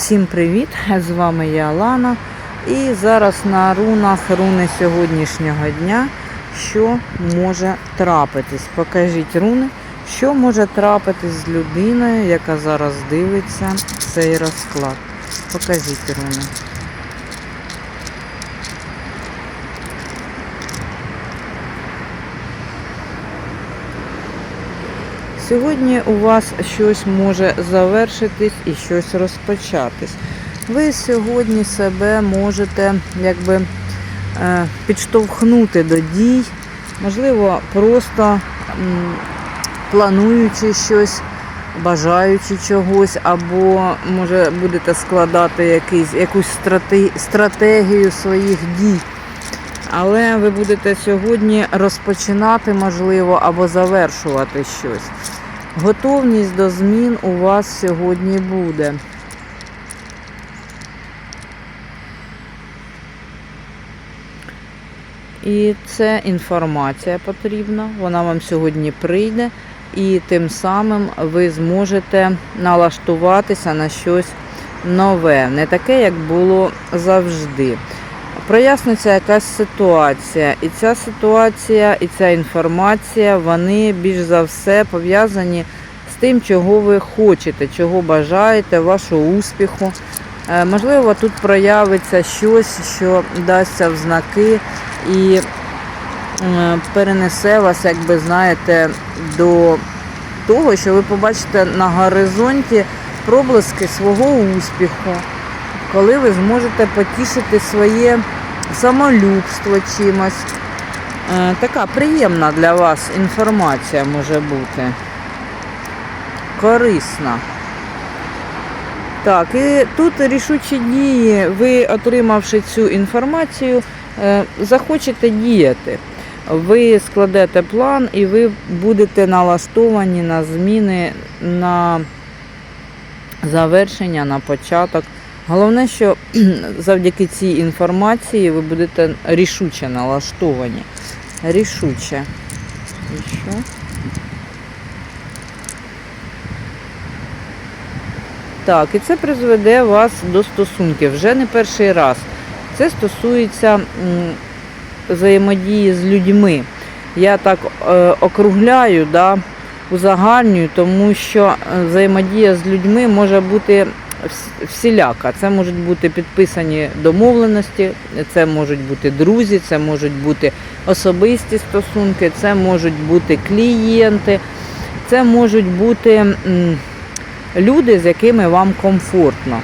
Всім привіт! З вами я Алана. І зараз на рунах руни сьогоднішнього дня, що може трапитись. Покажіть руни, що може трапитись з людиною, яка зараз дивиться цей розклад. Покажіть руни. Сьогодні у вас щось може завершитись і щось розпочатись. Ви сьогодні себе можете якби е, підштовхнути до дій, можливо, просто плануючи щось, бажаючи чогось, або може будете складати якийсь, якусь страте- стратегію своїх дій. Але ви будете сьогодні розпочинати, можливо, або завершувати щось. Готовність до змін у вас сьогодні буде. І це інформація потрібна, вона вам сьогодні прийде, і тим самим ви зможете налаштуватися на щось нове, не таке, як було завжди. Проясниться якась ситуація, і ця ситуація, і ця інформація, вони більш за все пов'язані з тим, чого ви хочете, чого бажаєте, вашого успіху. Е, Можливо, тут проявиться щось, що дасться в знаки і е, перенесе вас, як би знаєте, до того, що ви побачите на горизонті проблиски свого успіху, коли ви зможете потішити своє самолюбство чимось. Е, Така приємна для вас інформація може бути. Корисна. Так, і тут рішучі дії, ви, отримавши цю інформацію, е, захочете діяти. Ви складете план і ви будете налаштовані на зміни, на завершення, на початок. Головне, що завдяки цій інформації ви будете рішуче налаштовані. Рішуче. І що? Так, і це призведе вас до стосунків вже не перший раз. Це стосується взаємодії з людьми. Я так е, округляю, да, узагальнюю, тому що е, взаємодія з людьми може бути всіляка. Це можуть бути підписані домовленості, це можуть бути друзі, це можуть бути особисті стосунки, це можуть бути клієнти, це можуть бути люди, з якими вам комфортно.